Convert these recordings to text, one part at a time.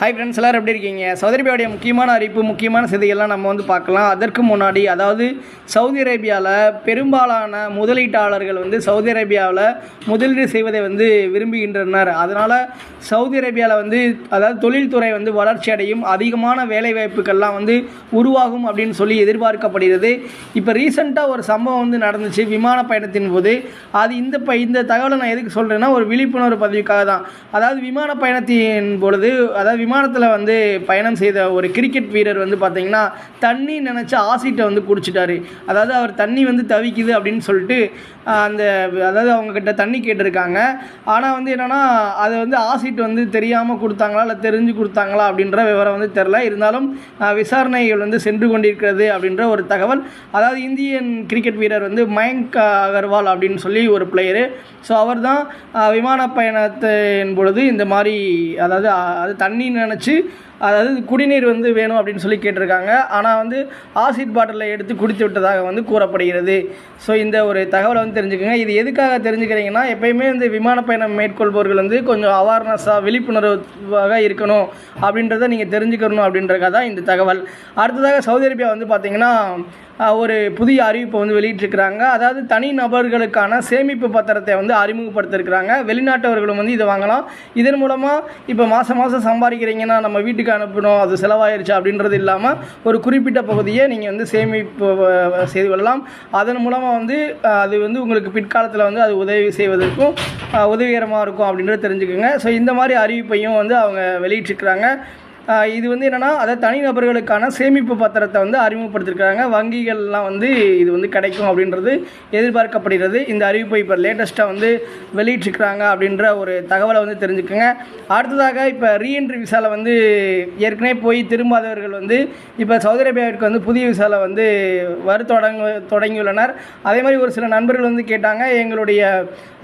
Hi friends எல்லாரும் எப்படி இருக்கீங்க? சவுதி அரேபியாவுடைய முக்கியமான அறிவிப்பு முக்கியமான செய்திகள்லாம் நம்ம வந்து பார்க்கலாம். அதற்கு முன்னாடி அதாவது சவுதி அரேபியாவில் பெரும்பாலான முதலீட்டாளர்கள் வந்து சவுதி அரேபியாவில் முதலீடு செய்வதை வந்து விரும்புகின்றனர். அதனால் சவுதி அரேபியாவில் வந்து அதாவது தொழில்துறை வந்து வளர்ச்சி அடையும் அதிகமான வேலைவாய்ப்புகள்லாம் வந்து உருவாகும் அப்படின்னு சொல்லி எதிர்பார்க்கப்படுகிறது. இப்போ ரீசெண்டாக ஒரு சம்பவம் வந்து நடந்துச்சு விமான பயணத்தின் போது. அது இந்த ப இந்த தகவலை நான் எதுக்கு சொல்கிறேன்னா ஒரு விழிப்புணர்வு பதிவுக்காக தான் அதாவது விமான பயணத்தின் பொழுது அதாவது விமானத்தில் வந்து பயணம் செய்த ஒரு கிரிக்கெட் வீரர் வந்து பார்த்தீங்கன்னா தண்ணி நினச்ச ஆசிட்டை வந்து குடிச்சிட்டாரு. அதாவது அவர் தண்ணி வந்து தவிக்குது அப்படின்னு சொல்லிட்டு அந்த அதாவது அவங்கக்கிட்ட தண்ணி கேட்டிருக்காங்க. ஆனால் வந்து என்னென்னா அதை வந்து ஆசிட் வந்து தெரியாமல் கொடுத்தாங்களா இல்லை தெரிஞ்சு கொடுத்தாங்களா அப்படின்ற விவரம் வந்து தெரில இருந்தாலும் விசாரணைகள் வந்து சென்று கொண்டிருக்கிறது அப்படின்ற ஒரு தகவல். அதாவது இந்தியன் கிரிக்கெட் வீரர் வந்து மயங்க் அகர்வால் அப்படின்னு சொல்லி ஒரு பிளேயரு ஸோ அவர் தான் விமான பயணத்தின் பொழுது இந்த மாதிரி அதாவது அது தண்ணி நினச்சி அதாவது குடிநீர் வந்து வேணும் அப்படின்னு சொல்லி கேட்டிருக்காங்க. ஆனால் வந்து ஆசிட் பாட்டிலில் எடுத்து குடித்து விட்டதாக வந்து கூறப்படுகிறது. ஸோ இந்த ஒரு தகவலை வந்து தெரிஞ்சுக்கோங்க. இது எதுக்காக தெரிஞ்சுக்கிறீங்கன்னா எப்பயுமே வந்து விமான பயணம் மேற்கொள்பவர்கள் வந்து கொஞ்சம் அவேர்னஸாக விழிப்புணர்வாக இருக்கணும் அப்படின்றத நீங்கள் தெரிஞ்சுக்கணும் அப்படின்றக்காக தான் இந்த தகவல். அடுத்ததாக சவுதி அரேபியா வந்து பார்த்திங்கன்னா ஒரு புதிய அறிவிப்பை வந்து வெளியிட்டிருக்கிறாங்க. அதாவது தனி நபர்களுக்கான சேமிப்பு பத்திரத்தை வந்து அறிமுகப்படுத்திருக்கிறாங்க. வெளிநாட்டவர்களும் வந்து இதை வாங்கலாம். இதன் மூலமாக இப்போ மாதம் மாதம் சம்பாதிக்கிறீங்கன்னா நம்ம வீட்டுக்கு அனுப்பணும். அது செலவாயிருச்சு அப்படின்றது இல்லாமல் ஒரு குறிப்பிட்ட பகுதியை நீங்கள் வந்து சேமிப்பு செய்து கொள்ளலாம். அதன் மூலமாக வந்து அது வந்து உங்களுக்கு பிற்காலத்தில் வந்து அது உதவி செய்வதற்கும் உதவிகரமாக இருக்கும் அப்படின்றத தெரிஞ்சுக்கோங்க. ஸோ இந்த மாதிரி அறிவிப்பையும் வந்து அவங்க வெளியிட்டிருக்கிறாங்க. இது வந்து என்னென்னா அதாவது தனிநபர்களுக்கான சேமிப்பு பத்திரத்தை வந்து அறிமுகப்படுத்திருக்கிறாங்க வங்கிகள்லாம் வந்து இது வந்து கிடைக்கும் அப்படின்றது எதிர்பார்க்கப்படுகிறது. இந்த அறிவிப்பை இப்போ லேட்டஸ்ட்டாக வந்து வெளியிட்டிருக்கிறாங்க அப்படின்ற ஒரு தகவலை வந்து தெரிஞ்சுக்கோங்க. அடுத்ததாக இப்போ ரீஎன்ட்ரி விசாவில் வந்து ஏற்கனவே போய் திரும்பாதவர்கள் வந்து இப்போ சவுதி அரேபியாவிற்கு வந்து புதிய விசாவில் வந்து வர தொடங்க தொடங்கியுள்ளனர். அதே மாதிரி ஒரு சில நண்பர்கள் வந்து கேட்டாங்க எங்களுடைய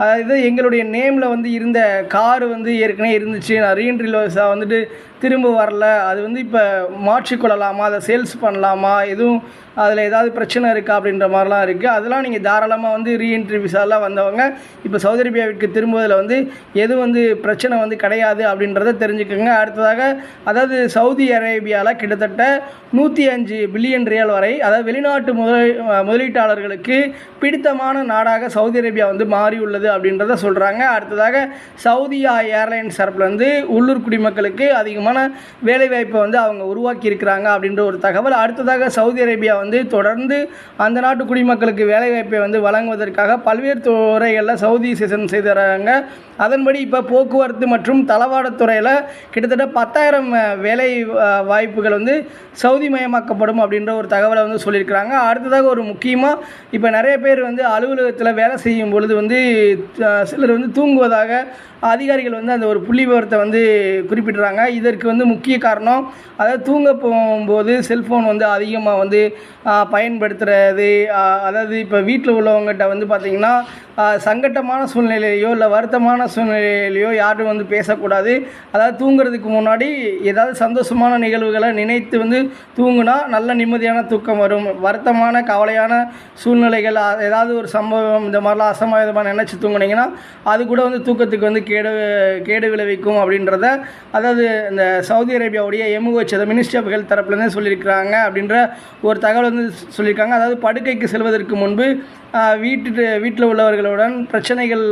அதாவது எங்களுடைய நேமில் வந்து இருந்த கார் வந்து ஏற்கனவே இருந்துச்சு. நான் ரீஎன்ட்ரி விசா வந்துட்டு திரும்ப வரல அது வந்து இப்போ மாற்றிக்கொள்ளலாமா அதை சேல்ஸ் பண்ணலாமா எதுவும் அதில் ஏதாவது பிரச்சனை இருக்கா அப்படின்ற மாதிரிலாம் இருக்குது அதெல்லாம் நீங்கள் தாராளமாக வந்து ரீஎன்ட்ரி விசாலாம் வந்தவங்க இப்போ சவுதி அரேபியாவிற்கு திரும்புவதில் வந்து எது வந்து பிரச்சனை வந்து கிடையாது அப்படின்றத தெரிஞ்சுக்கோங்க. அடுத்ததாக அதாவது சவுதி அரேபியாவில் கிட்டத்தட்ட நூற்றி அஞ்சு பில்லியன் ரியால் வரை அதாவது வெளிநாட்டு முதலீ முதலீட்டாளர்களுக்கு பிடித்தமான நாடாக சவுதி அரேபியா வந்து மாறியுள்ளது அப்படின்றத சொல்கிறாங்க அடுத்ததாக சவுதியா ஏர்லைன்ஸ் தரப்புலேருந்து உள்ளூர் குடிமக்களுக்கு அதிகமான வேலைவாய்ப்பை வந்து அவங்க உருவாக்கி இருக்கிறாங்க அப்படின்ற ஒரு தகவல். அடுத்ததாக சவுதி அரேபியா வந்து தொடர்ந்து அந்த நாட்டு குடிமக்களுக்கு வேலைவாய்ப்பை வந்து வழங்குவதற்காக பல்வேறு துறைகளில் சவுதி செஷன் செய்து தராங்க அதன்படி இப்போ போக்குவரத்து மற்றும் தளவாடத்துறையில் கிட்டத்தட்ட பத்தாயிரம் வேலை வாய்ப்புகள் வந்து சவுதி மயமாக்கப்படும் அப்படின்ற ஒரு தகவலை வந்து சொல்லியிருக்கிறாங்க. அடுத்ததாக ஒரு முக்கியமாக இப்போ நிறைய பேர் வந்து அலுவலகத்தில் வேலை செய்யும் பொழுது வந்து சிலர் வந்து தூங்குவதாக அதிகாரிகள் வந்து அந்த ஒரு புள்ளி விவரத்தை வந்து குறிப்பிடுறாங்க. இதற்கு வந்து முக்கிய முக்கிய காரணம். அதாவது தூங்க போகும்போது செல்ஃபோன் வந்து அதிகமாக வந்து பயன்படுத்துகிறது அதாவது இப்போ வீட்டில் உள்ளவங்ககிட்ட வந்து பார்த்திங்கன்னா சங்கட்டமான சூழ்நிலையிலையோ இல்லை வருத்தமான சூழ்நிலையிலையோ யாரும் வந்து பேசக்கூடாது. அதாவது தூங்குறதுக்கு முன்னாடி ஏதாவது சந்தோஷமான நிகழ்வுகளை நினைத்து வந்து தூங்குனா நல்ல நிம்மதியான தூக்கம் வரும். வருத்தமான கவலையான சூழ்நிலைகள் ஏதாவது ஒரு சம்பவம் இந்த மாதிரிலாம் அசம்பாவிதமாக நினச்சி தூங்குனீங்கன்னா அது கூட வந்து தூக்கத்துக்கு வந்து கேடு கேடு விளைவிக்கும் அப்படின்றத அதாவது இந்த சவுதி அரேபியாவுடைய எம்ஓஹெச் அதை மினிஸ்ட்ரி ஆஃப் ஹெல்த் தரப்புலேருந்தே சொல்லியிருக்கிறாங்க அப்படின்ற ஒரு தகவல் வந்து சொல்லியிருக்காங்க. அதாவது படுக்கைக்கு செல்வதற்கு முன்பு வீட்டு வீட்டில் உள்ளவர்களுடன் பிரச்சனைகள்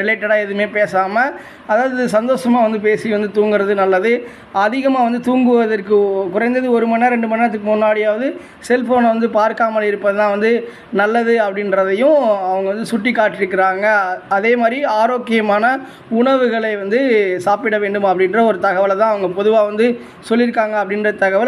ரிலேட்டடாக எதுவுமே பேசாமல் அதாவது சந்தோஷமாக வந்து பேசி வந்து தூங்குறது நல்லது. அதிகமாக வந்து தூங்குவதற்கு குறைந்தது ஒரு மணி நேரம் ரெண்டு மணி நேரத்துக்கு முன்னாடியாவது செல்ஃபோனை வந்து பார்க்காமல் இருப்பது தான் வந்து நல்லது அப்படின்றதையும் அவங்க வந்து சுட்டி காட்டியிருக்கிறாங்க அதே மாதிரி ஆரோக்கியமான உணவுகளை வந்து சாப்பிட வேண்டும் அப்படின்ற ஒரு தகவலை தான் அவங்க பொதுவாக வந்து சொல்லியிருக்காங்க அப்படின்ற தகவல்.